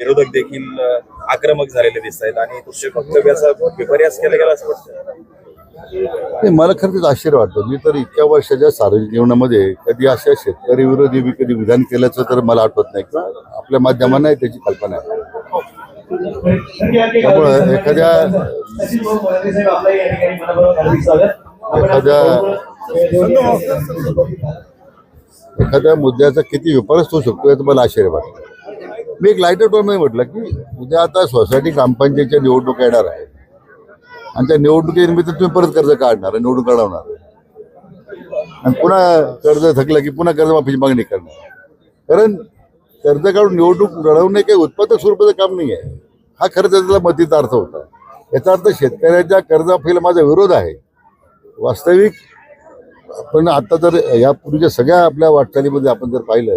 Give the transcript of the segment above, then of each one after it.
विरोधक देखील आक्रमक झालेले दिसत आहेत आणि वक्तव्याचा विपर्यास केला गेला असं वाटतं? मला मला खरंच आश्चर्य वाटतं. मी तर इतक्या वर्षाच्या सार्वजनिक जीवनामध्ये कधी अशा शेतकरी विरोधी मी कधी विधान केल्याचं तर मला आठवत नाही किंवा आपल्या माध्यमांना त्याची कल्पना आहे. त्यामुळं एखाद्या एखाद्या एखाद्या मुद्द्याचा किती विपरस होऊ शकतो याचं मला आश्चर्य वाटतं. मी एक लाईटर टोनमध्ये म्हटलं की उद्या आता सोसायटी ग्रामपंचायतच्या निवडणुका येणार आहे आणि त्या निवडणुकीनिमित्त तुम्ही परत कर्ज काढणार निवडणूक काढवणार. आणि पुन्हा कर्ज थकलं की पुन्हा कर्जमाफीची मागणी करणार. कारण कर्ज काढून निवडणूक लढवणे काही उत्पादक स्वरूपाचं काम नाही आहे. हा खरं त्याला मतीचा अर्थ होता. याचा अर्थ शेतकऱ्याच्या कर्जमाफीला माझा विरोध आहे. वास्तविक पण आता जर यापूर्वीच्या सगळ्या आपल्या वाटचालीमध्ये आपण जर पाहिलं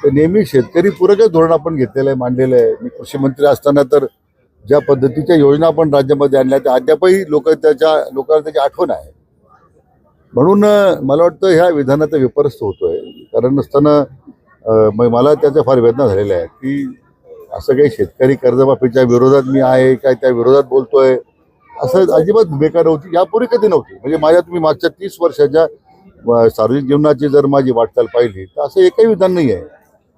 तर नेहमी शेतकरी पूरकच धोरण आपण घेतलेलं आहे मांडलेलं आहे. मी कृषी मंत्री असताना तर ज्या पद्धतीच्या योजना आपण राज्यामध्ये आणल्या त्या अद्यापही लोक त्याच्या लोकांना त्याची आठवण आहे. म्हणून मला वाटतं ह्या विधानाचा विपरस्त होतोय. कारण नसताना मला त्याच्या फार वेदना झालेल्या आहेत की असं काही शेतकरी कर्जमाफीच्या विरोधात मी आहे काय त्या विरोधात बोलतोय असं अजिबात भूमिका नव्हती यापूर्वी कधी नव्हती. म्हणजे माझ्या तुम्ही मागच्या तीस वर्षाच्या सार्वजनिक जीवनाची जर माझी वाटचाल पाहिली तर असं एकही विधान नाही आहे.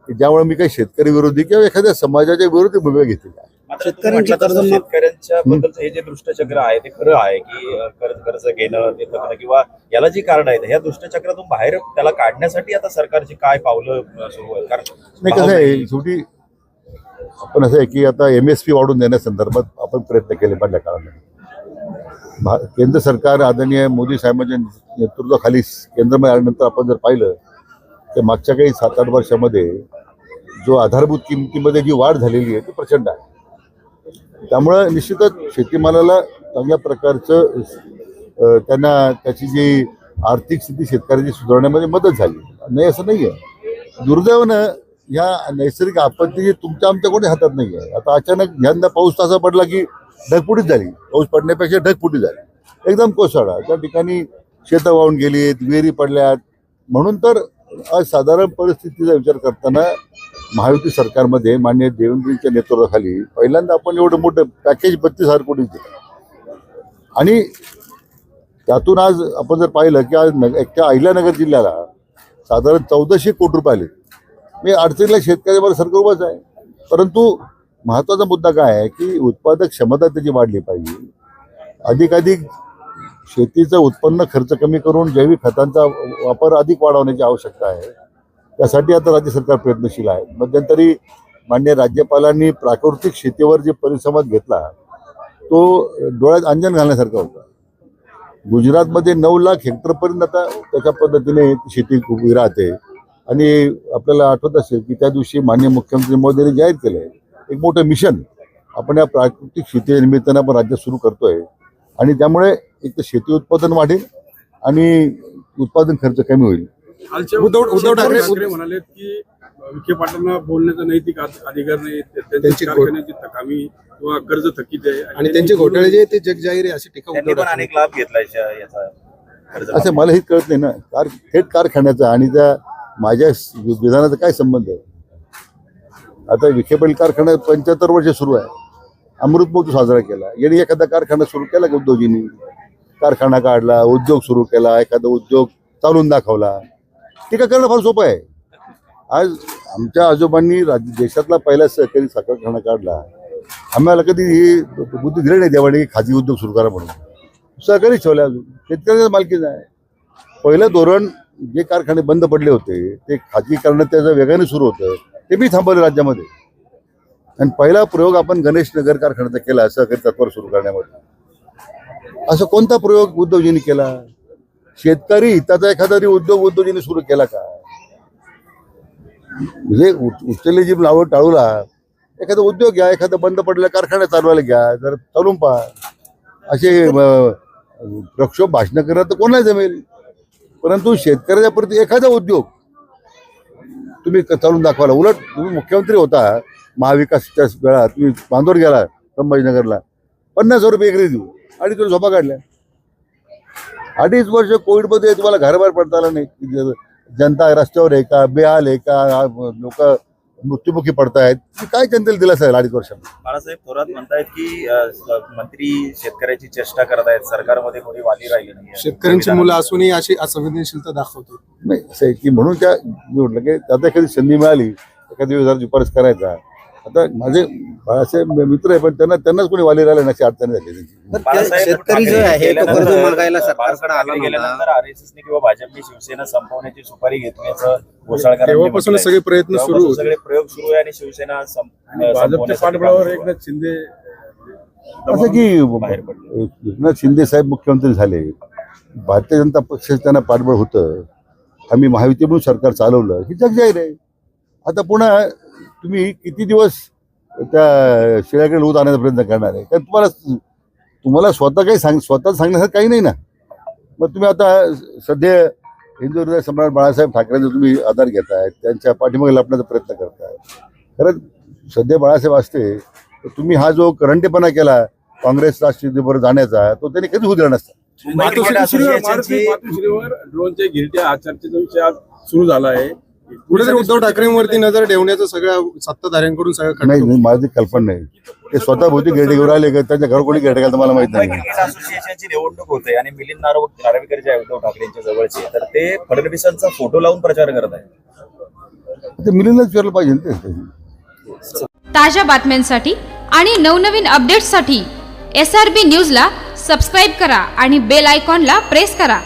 की ज्यामुळे मी काही शेतकरी विरोधी किंवा एखाद्या समाजाच्या विरोधी भूमिका घेतली. आहे शेतकऱ्यांच्या बद्दलचं हे जे दुष्टचक्र आहे ते खरं आहे की कर्ज कर्ज घेणं ते थकणं किंवा याला जी कारण आहेत ह्या दुष्टचक्रातून बाहेर त्याला काढण्यासाठी आता सरकारची काय पावलं सुरू आहेत? कारण नाही कसं आहे शेवटी आपण असं आहे की आता एम एस पी वाढून देण्यासंदर्भात आपण प्रयत्न केले पहिल्या काळामध्ये. केंद्र सरकार आदरणीय मोदी साहेबांच्या नेतृत्वाखाली केंद्रामध्ये आल्यानंतर आपण जर पाहिलं त्या मागच्या काही सात आठ वर्षामध्ये जो आधारभूत किमतीमध्ये जी वाढ झालेली आहे ती प्रचंड आहे. त्यामुळं निश्चितच शेतीमालाला चांगल्या प्रकारचं त्यांना त्याची जी आर्थिक स्थिती शेतकऱ्याची सुधारण्यामध्ये मदत झाली. नाही असं नाही आहे दुर्दैवानं ह्या नैसर्गिक आपत्ती तुमच्या आमच्या कोणी हातात नाही आहे आता अचानक यंदा पाऊस तसा पडला की ढगफुटीच झाली. पाऊस पडण्यापेक्षा ढगफुटी झाली. एकदम कोसळा त्या ठिकाणी शेतं वाहून गेलीत विहिरी पडल्यात. म्हणून तर असाधारण साधारण परिस्थितीचा विचार करताना महायुती सरकारमध्ये मान्य देवेंद्रजींच्या नेतृत्वाखाली पहिल्यांदा आपण एवढं मोठं पॅकेज बत्तीस हजार कोटी दिलं. आणि त्यातून आज आपण जर पाहिलं की आज नग एकट्या अहिल्यानगर जिल्ह्याला साधारण चौदाशे कोटी रुपये आले. मी अडचणीला शेतकऱ्यावर सरकार उभाच आहे. परंतु महत्त्वाचा मुद्दा काय आहे की उत्पादक क्षमता त्याची वाढली पाहिजे. अधिकाधिक शेतीचं उत्पन्न खर्च कमी करून जैविक खतांचा वापर अधिक वाढवण्याची आवश्यकता आहे. त्यासाठी आता राज्य सरकार प्रयत्नशील आहे. मध्यंतरी मान्य राज्यपालांनी प्राकृतिक शेतीवर जे परिसंवाद घेतला तो डोळ्यात अंजन घालण्यासारखा होता. गुजरातमध्ये नऊ लाख हेक्टरपर्यंत आता त्याच्या पद्धतीने ती शेती उभी राहते. आणि आपल्याला आठवत असेल की त्या दिवशी मान्य मुख्यमंत्री मोदींनी जाहीर केलं आहे एक मोठं मिशन आपण या प्राकृतिक शेती निमित्तानं आपण राज्यात सुरू करतोय. आणि त्यामुळे एक तर शेती उत्पादन वाढेल आणि उत्पादन खर्च कमी होईल. उद्धव- उद्धव ठाकरे- म्हणाले की विखे पाटलांना बोलण्याचा नैतिक अधि- अधिकार नाही त्यांची कारखान्याची थकामी किंवा कर्ज थकीत आहे. आणि त्यांचे घोटाळे जे ते जगजाहीर आहे अशी टीका त्यांनी पण अनेक लाभ याचा कर्ज असं मला हे कळत नाही ना. कार थेट कारखान्याचा आणि त्या माझ्या विधानाचा काय संबंध आहे? आता विखे पाटील कारखाना पंच्याहत्तर वर्ष सुरू आहे. अमृत महोत्सव साजरा केला. यांनी एखादा कारखाना सुरू केला का उद्योजींनी कारखाना काढला उद्योग सुरू केला एखादा उद्योग चालून दाखवला. टीका करणं फार सोपं आहे. आज आमच्या आजोबांनी राज्य देशातला पहिला सहकारी साखर कारखाना काढला. आम्हाला कधी ही बुद्धी दिली नाही देवाने की खाजगी उद्योग सुरू करा म्हणून. सहकारी ठेवले अजून. शेतकऱ्याच्या मालकीचं आहे. पहिलं धोरण जे कारखाने बंद पडले होते ते खाजगीकरण त्याचं वेगाने सुरू होतं. ते मी थांबवलं राज्यामध्ये. आणि पहिला प्रयोग आपण गणेश नगर कारखान्याचा केला सहकारी तत्पर सुरू करण्यामध्ये. असं कोणता प्रयोग उद्योजींनी केला? शेतकरी हिताचा एखादा तरी उद्योग उद्योजींनी सुरू केला का? म्हणजे उच- जी नावं टाळूला एखादा उद्योग घ्या एखादा बंद पडलेला कारखाना चालवायला घ्या जर चालून पहा. असे प्रक्षोभ भाषण करा तर कोणाला जमेल? परंतु शेतकऱ्याच्या प्रति एखादा उद्योग तुम्ही चालून दाखवाला उलट तुम्ही मुख्यमंत्री होता महाविकासच्या वेळा तुम्ही बांदोर गेला संभाजीनगरला. पन्नास हजार रुपये एकरी देऊ. आणि तुम्ही झोपा काढल्या अडीच वर्ष कोविडमध्ये तुम्हाला घराबाहेर पडता आलं नाही. जनता रस्त्यावर आहे का? बेहाल आहे का? लोक मृत्युमुखी पडतायत. काय जनतेला दिलासा आहे अडीच वर्षात बाळासाहेब थोरात म्हणतायत की अ, मंत्री शेतकऱ्याची चेष्टा करत आहेत सरकारमध्ये कोणी वाली राहिली नाही शेतकऱ्यांची मुलं असूनही अशी असंवेदनशीलता दाखवतो. नाही असं आहे की म्हणून त्या म्हटलं की आता एखादी संधी मिळाली एखादी वेळी जरा जुपारस करायचा. आता माझे बाळासाहेब मित्र आहे पण त्यांना त्यांनाच कोणी वाली राहिले नशी अडचणी झाली त्यांची शेतकरी जो आहे तो कर्ज मागायला सरकारकडे आला नव्हता. गेल्यानंतर आरएसएसने किंवा भाजपने शिवसेना संपवण्याची सुपारी घेतल्याचं तेव्हापासून. सगळे प्रयत्न सुरू होते. सगळे प्रयोग सुरू आहे आणि शिवसेना संप- भाजपच्या संपवण्यासाठी पाठबळावर काम. एकनाथ शिंदे असं की बाहेर पडले. एकनाथ शिंदे साहेब मुख्यमंत्री झाले भारतीय जनता पक्षाचं त्यांना पाठबळ होतं आम्ही महायुती म्हणून सरकार चालवलं ही जग जाहीर आहे आता पुन्हा तुम्ही किती दिवस त्या शिळ्याकडे लूत आणण्याचा प्रयत्न करणार आहे? कारण तुम्हाला तुम्हाला स्वतः काही सांग स्वतः सांगण्यासारखं काही नाही ना. मग तुम्ही आता सध्या हिंदू हृदय सम्राट बाळासाहेब ठाकरेंचा तुम्ही आधार घेताय त्यांच्या पाठीमागे लपण्याचा प्रयत्न करताय. खरं सध्या बाळासाहेब असते तर तुम्ही हा जो करंटेपणा केला काँग्रेस राष्ट्रवादीबरोबर जाण्याचा तो त्यांनी कधी होऊ दिला नसता. ड्रोनच्या गिरट्या हा चर्चेचा विषय आज सुरू झाला आहे. कुठेतरी उद्धव ठाकरेंवरती नजर ठेवण्याचं सगळ्या सत्ताधाऱ्यांकडून सगळं नाही नाही, माझी कल्पना नाही. ते स्वतः भोवती गेडे घेऊन राहिले का त्यांच्या घर कोणी गेडे घालतं मला माहीत नाही. क्रिकेट असोसिएशनची निवडणूक होते आणि मिलिंद नारव नार्वेकर जे आहे उद्धव ठाकरेंच्या जवळचे. तर ते फडणवीसांचा फोटो लावून प्रचार करत आहेत. ते मिलिंदच विचारलं पाहिजे ना ते. ताज्या बातम्यांसाठी आणि नवनवीन अपडेट्ससाठी एस आर बी न्यूजला सबस्क्राईब करा आणि बेल आयकॉनला प्रेस करा.